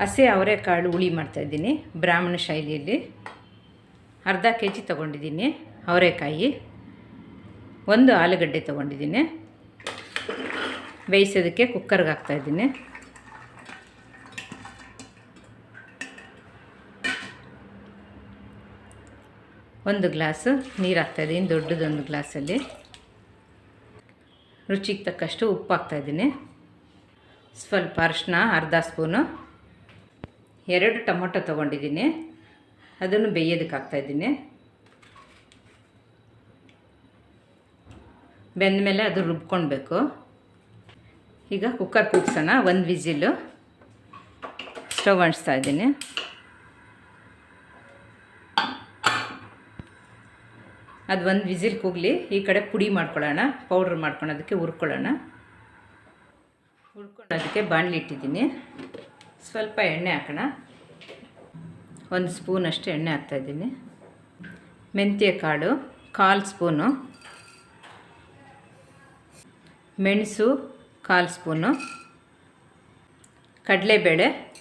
ಹಸಿ ಅವರೆಕಾಳು ಹುಳಿ ಮಾಡ್ತಾಯಿದ್ದೀನಿ ಬ್ರಾಹ್ಮಣ ಶೈಲಿಯಲ್ಲಿ. ಅರ್ಧ ಕೆ ಜಿ ತೊಗೊಂಡಿದ್ದೀನಿ ಅವರೆಕಾಯಿ ಒಂದು ಆಲೂಗಡ್ಡೆ ತೊಗೊಂಡಿದ್ದೀನಿ. ಬೇಯಿಸೋದಕ್ಕೆ ಕುಕ್ಕರ್ಗೆ ಹಾಕ್ತಾಯಿದ್ದೀನಿ ಒಂದು ಗ್ಲಾಸು ನೀರು ಹಾಕ್ತಾಯಿದ್ದೀನಿ ದೊಡ್ಡದೊಂದು ಗ್ಲಾಸಲ್ಲಿ. ರುಚಿಗೆ ತಕ್ಕಷ್ಟು ಉಪ್ಪು ಹಾಕ್ತಾಯಿದ್ದೀನಿ ಸ್ವಲ್ಪ ಅರಿಶಿನ ಅರ್ಧ ಸ್ಪೂನು. ಎರಡು ಟೊಮೊಟೊ ತೊಗೊಂಡಿದ್ದೀನಿ. ಅದನ್ನು ಬೇಯೋದಕ್ಕೆ ಹಾಕ್ತಾಯಿದ್ದೀನಿ ಬೆಂದ ಮೇಲೆ ಅದು ರುಬ್ಕೊಳ್ಬೇಕು. ಈಗ ಕುಕ್ಕರ್ ಕೂಗ್ಸೋಣ. ಒಂದು ವಿಜಿಲು ಸ್ಟವ್ ಅಂಟಿಸ್ತಾ ಇದ್ದೀನಿ. ಅದು ಒಂದು ವಿಸಿಲ್ ಕೂಗಲಿ. ಈ ಕಡೆ ಪುಡಿ ಮಾಡ್ಕೊಳ್ಳೋಣ. ಪೌಡ್ರ್ ಮಾಡ್ಕೊಳೋದಕ್ಕೆ ಹುರ್ಕೊಳ್ಳೋಣ. ಹುರ್ಕೊಳ್ಳೋದಕ್ಕೆ ಬಾಣಲಿ ಇಟ್ಟಿದ್ದೀನಿ ಸ್ವಲ್ಪ ಎಣ್ಣೆ ಹಾಕೋಣ. ಒಂದು ಸ್ಪೂನಷ್ಟು ಎಣ್ಣೆ ಹಾಕ್ತಾಯಿದ್ದೀನಿ ಮೆಂತ್ಯ ಕಾಳು, ಕಾಲು ಸ್ಪೂನು. ಮೆಣಸು, ಕಾಲು ಸ್ಪೂನು. ಕಡಲೆಬೇಳೆ,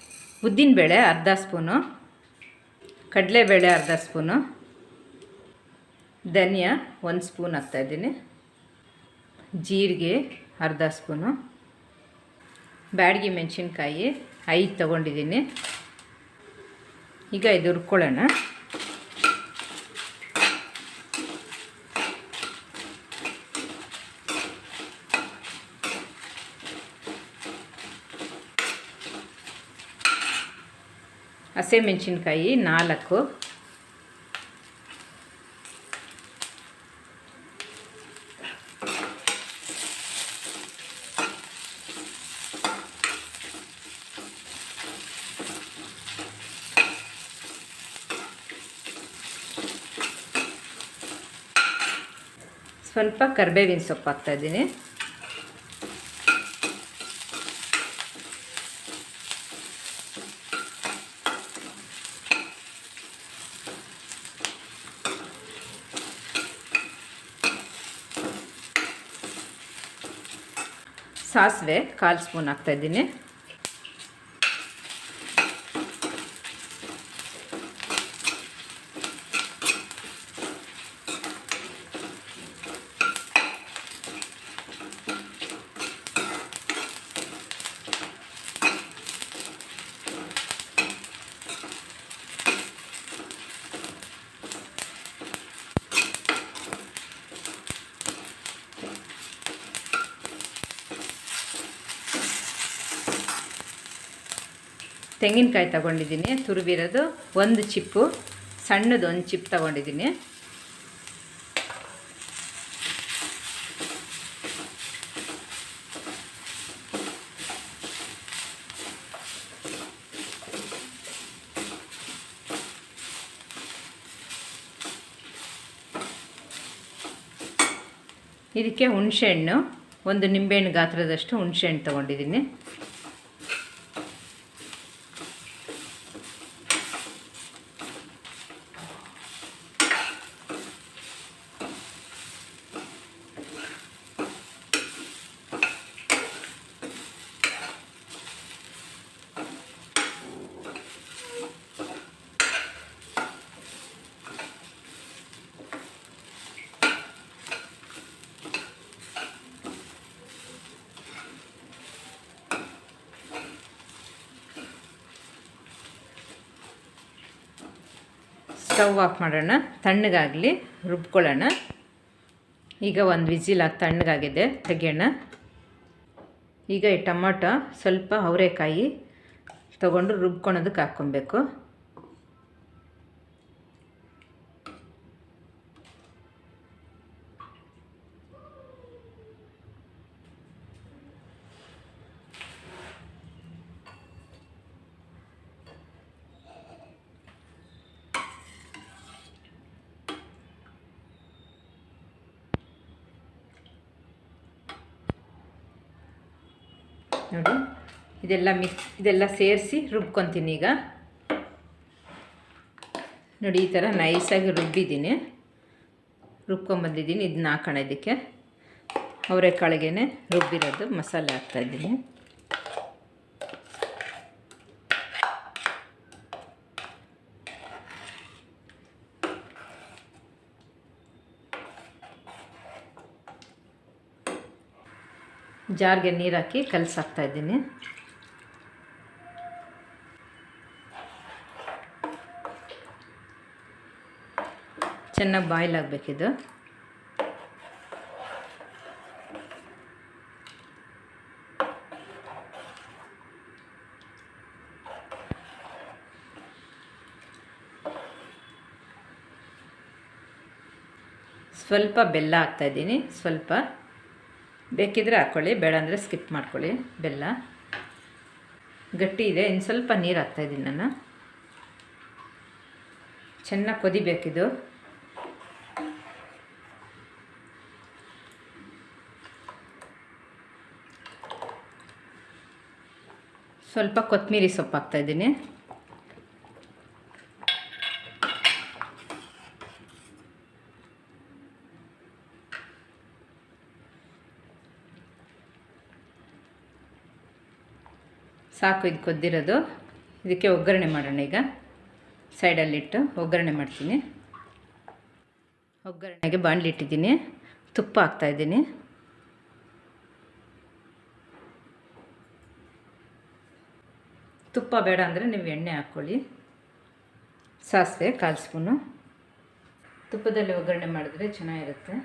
ಉದ್ದಿನಬೇಳೆ ಅರ್ಧ ಸ್ಪೂನು. ಕಡಲೆಬೇಳೆ ಅರ್ಧ ಸ್ಪೂನು. ಧನಿಯಾ ಒಂದು ಸ್ಪೂನ್ ಹಾಕ್ತಾಯಿದ್ದೀನಿ ಜೀರಿಗೆ ಅರ್ಧ ಸ್ಪೂನು. ಬ್ಯಾಡಗಿ ಮೆಣಸಿನ್ಕಾಯಿ. ಐದು ತೊಗೊಂಡಿದ್ದೀನಿ. ಈಗ ಇದು ಹುರ್ಕೊಳ್ಳೋಣ. ಹಸಿಮೆಣಸಿನ್ಕಾಯಿ ನಾಲ್ಕು. ಸ್ವಲ್ಪ ಕರಿಬೇವಿನ ಸೊಪ್ಪು ಹಾಕ್ತಾಯಿದ್ದೀನಿ ಸಾಸಿವೆ ಕಾಲು ಸ್ಪೂನ್ ಹಾಕ್ತಾಯಿದ್ದೀನಿ ತೆಂಗಿನಕಾಯಿ ತಗೊಂಡಿದ್ದೀನಿ ತುರುಬಿರೋದು ಒಂದು ಚಿಪ್ಪು, ಸಣ್ಣದು ಒಂದು ಚಿಪ್ ತಗೊಂಡಿದ್ದೀನಿ. ಇದಕ್ಕೆ ಹುಣಸೆಹಣ್ಣು, ಒಂದು ನಿಂಬೆಹಣ್ಣು ಗಾತ್ರದಷ್ಟು ಹುಣಸೆಹಣ್ಣು ತೊಗೊಂಡಿದ್ದೀನಿ. ಸ್ಟವ್ ಆಫ್ ಮಾಡೋಣ, ತಣ್ಣಗಾಗಲಿ ರುಬ್ಕೊಳ್ಳೋಣ. ಈಗ ಒಂದು ವಿಜಿಲ್ ಆಗಿ ತಣ್ಣಗಾಗಿದೆ, ತೆಗೆಯೋಣ. ಈಗ ಈ ಟೊಮೊಟೊ ಸ್ವಲ್ಪ ಅವರೆಕಾಯಿ ತೊಗೊಂಡು ರುಬ್ಕೊಳೋದಕ್ಕೆ ಹಾಕ್ಕೊಬೇಕು. ನೋಡಿ. ಇದೆಲ್ಲ ಮಿಕ್ಸ್ ಇದೆಲ್ಲ ಸೇರಿಸಿ ರುಬ್ಕೊತೀನಿ ಈಗ. ನೋಡಿ, ಈ ಥರ ನೈಸಾಗಿ ರುಬ್ಬಿದ್ದೀನಿ. ರುಬ್ಕೊಂಬಂದಿದ್ದೀನಿ, ಇದನ್ನ ಹಾಕೋಣ ಇದಕ್ಕೆ. ಅವರೆಕಾಳಿಗೆ ರುಬ್ಬಿರೋದು ಮಸಾಲೆ ಹಾಕ್ತಾಯಿದ್ದೀನಿ ಜಾರ್ಗೆ ನೀರು ಹಾಕಿ ಕಲಸಾಕ್ತಾ ಇದ್ದೀನಿ. ಚೆನ್ನಾಗಿ ಬಾಯ್ಲ್ ಆಗಬೇಕಿದು. ಸ್ವಲ್ಪ ಬೆಲ್ಲ ಹಾಕ್ತಾಯಿದ್ದೀನಿ ಸ್ವಲ್ಪ. ಬೇಕಿದ್ರೆ ಹಾಕ್ಕೊಳ್ಳಿ ಬೇಡ ಅಂದರೆ ಸ್ಕಿಪ್ ಮಾಡ್ಕೊಳ್ಳಿ ಬೆಲ್ಲ. ಗಟ್ಟಿ ಇದೆ, ಇನ್ನು ಸ್ವಲ್ಪ ನೀರು ಹಾಕ್ತಾಯಿದ್ದೀನಿ ನಾನು. ಚೆನ್ನಾಗಿ ಕೊದಿಬೇಕಿದು ಸ್ವಲ್ಪ ಕೊತ್ತಂಬರಿ ಸೊಪ್ಪು ಹಾಕ್ತಾಯಿದ್ದೀನಿ ಸಾಕು ಇದು ಕೊದ್ದಿರೋದು. ಇದಕ್ಕೆ ಒಗ್ಗರಣೆ ಮಾಡೋಣ ಈಗ. ಸೈಡಲ್ಲಿಟ್ಟು ಒಗ್ಗರಣೆ ಮಾಡ್ತೀನಿ. ಒಗ್ಗರಣೆಗೆ ಬಾಣಲಿ ಇಟ್ಟಿದ್ದೀನಿ. ತುಪ್ಪ ಹಾಕ್ತಾಯಿದ್ದೀನಿ ತುಪ್ಪ ಬೇಡ ಅಂದರೆ ನೀವು ಎಣ್ಣೆ ಹಾಕ್ಕೊಳ್ಳಿ. ಸಾಸಿವೆ, ಕಾಲು ಸ್ಪೂನು. ತುಪ್ಪದಲ್ಲಿ ಒಗ್ಗರಣೆ ಮಾಡಿದ್ರೆ ಚೆನ್ನಾಗಿರುತ್ತೆ.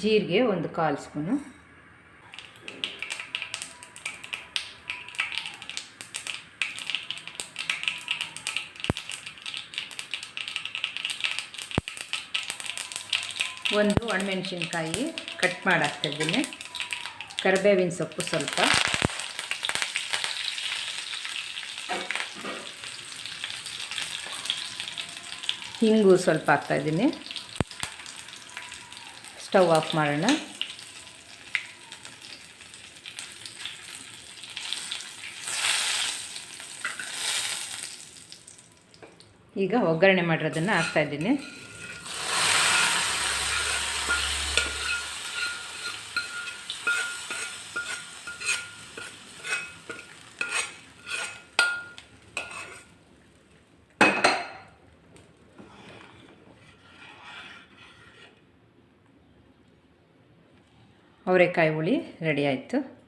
ಜೀರಿಗೆ ಒಂದು ಕಾಲು ಸ್ಪೂನು. ಒಂದು ಒಣಮೆಣ್ಸಿನ್ಕಾಯಿ ಕಟ್ ಮಾಡಾಕ್ತಿದ್ದೀನಿ ಕರಿಬೇವಿನ ಸೊಪ್ಪು ಸ್ವಲ್ಪ. ಹಿಂಗು ಸ್ವಲ್ಪ ಹಾಕ್ತಾಯಿದ್ದೀನಿ. ಸ್ಟವ್ ಆಫ್ ಮಾಡೋಣ. ಈಗ ಒಗ್ಗರಣೆ ಮಾಡಿರೋದನ್ನು ಹಾಕ್ತಾಯಿದ್ದೀನಿ. ಅವರೆಕಾಯಿ ಹುಳಿ ರೆಡಿ ಆಯಿತು.